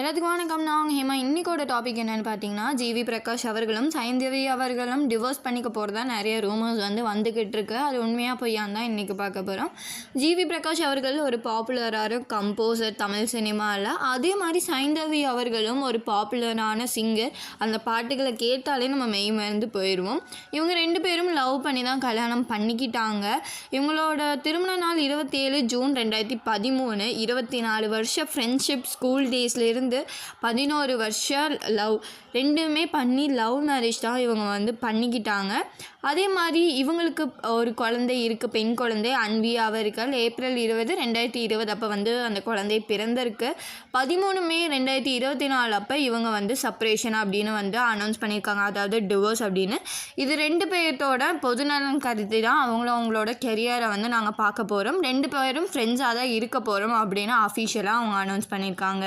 எல்லாத்துக்கும் வணக்கம். நான் அவங்க ஹேமா. இன்னைக்கோட டாபிக் என்னென்னு பார்த்தீங்கன்னா ஜிவி பிரகாஷ் அவர்களும் சைந்தவி அவர்களும் டிவோர்ஸ் பண்ணிக்க போகிறதா நிறைய ரூமர்ஸ் வந்து வந்துக்கிட்டு இருக்கு. அது உண்மையாக பொய்யான்னு தான் இன்றைக்கி பார்க்க போகிறோம் ஜிவி பிரகாஷ் அவர்கள் ஒரு பாப்புலரான கம்போசர் தமிழ் சினிமாவில் அதே மாதிரி சைந்தவி அவர்களும் ஒரு பாப்புலரான சிங்கர் அந்த பாட்டுகளை கேட்டாலே நம்ம மெய் மறந்து போயிடுவோம் இவங்க ரெண்டு பேரும் லவ் பண்ணி தான் கல்யாணம் பண்ணிக்கிட்டாங்க. இவங்களோட திருமண நாள் இருபத்தேழு ஜூன் ரெண்டாயிரத்தி பதிமூணு இருபத்தி நாலு வருஷம் ஃப்ரெண்ட்ஷிப் ஸ்கூல் டேஸ்லேருந்து பதினோரு வருஷம் லவ். ரெண்டுமே பண்ணி லவ் மேரேஜ் தான் இவங்க வந்து பண்ணிக்கிட்டாங்க. அதே மாதிரி இவங்களுக்கு ஒரு குழந்தை இருக்குது பெண் குழந்தை. அன்வி அவர்கள் ஏப்ரல் இருபது ரெண்டாயிரத்தி இருபது அப்போ வந்து அந்த குழந்தை பிறந்திருக்கு. பதிமூணு மே ரெண்டாயிரத்தி இருபத்தி நாலு அப்போ இவங்க வந்து செப்பரேஷன் அப்படின்னு வந்து அனௌன்ஸ் பண்ணியிருக்காங்க. அதாவது டிவோர்ஸ் அப்படின்னு. இது ரெண்டு பேர்த்தோட பொதுநலன் கருதி தான் அவங்களும் அவங்களோட கெரியரை வந்து நாங்கள் பார்க்க போகிறோம் ரெண்டு பேரும் ஃப்ரெண்ட்ஸாக தான் இருக்க போகிறோம் அப்படின்னு அஃபிஷியலாக அவங்க அனௌன்ஸ் பண்ணியிருக்காங்க.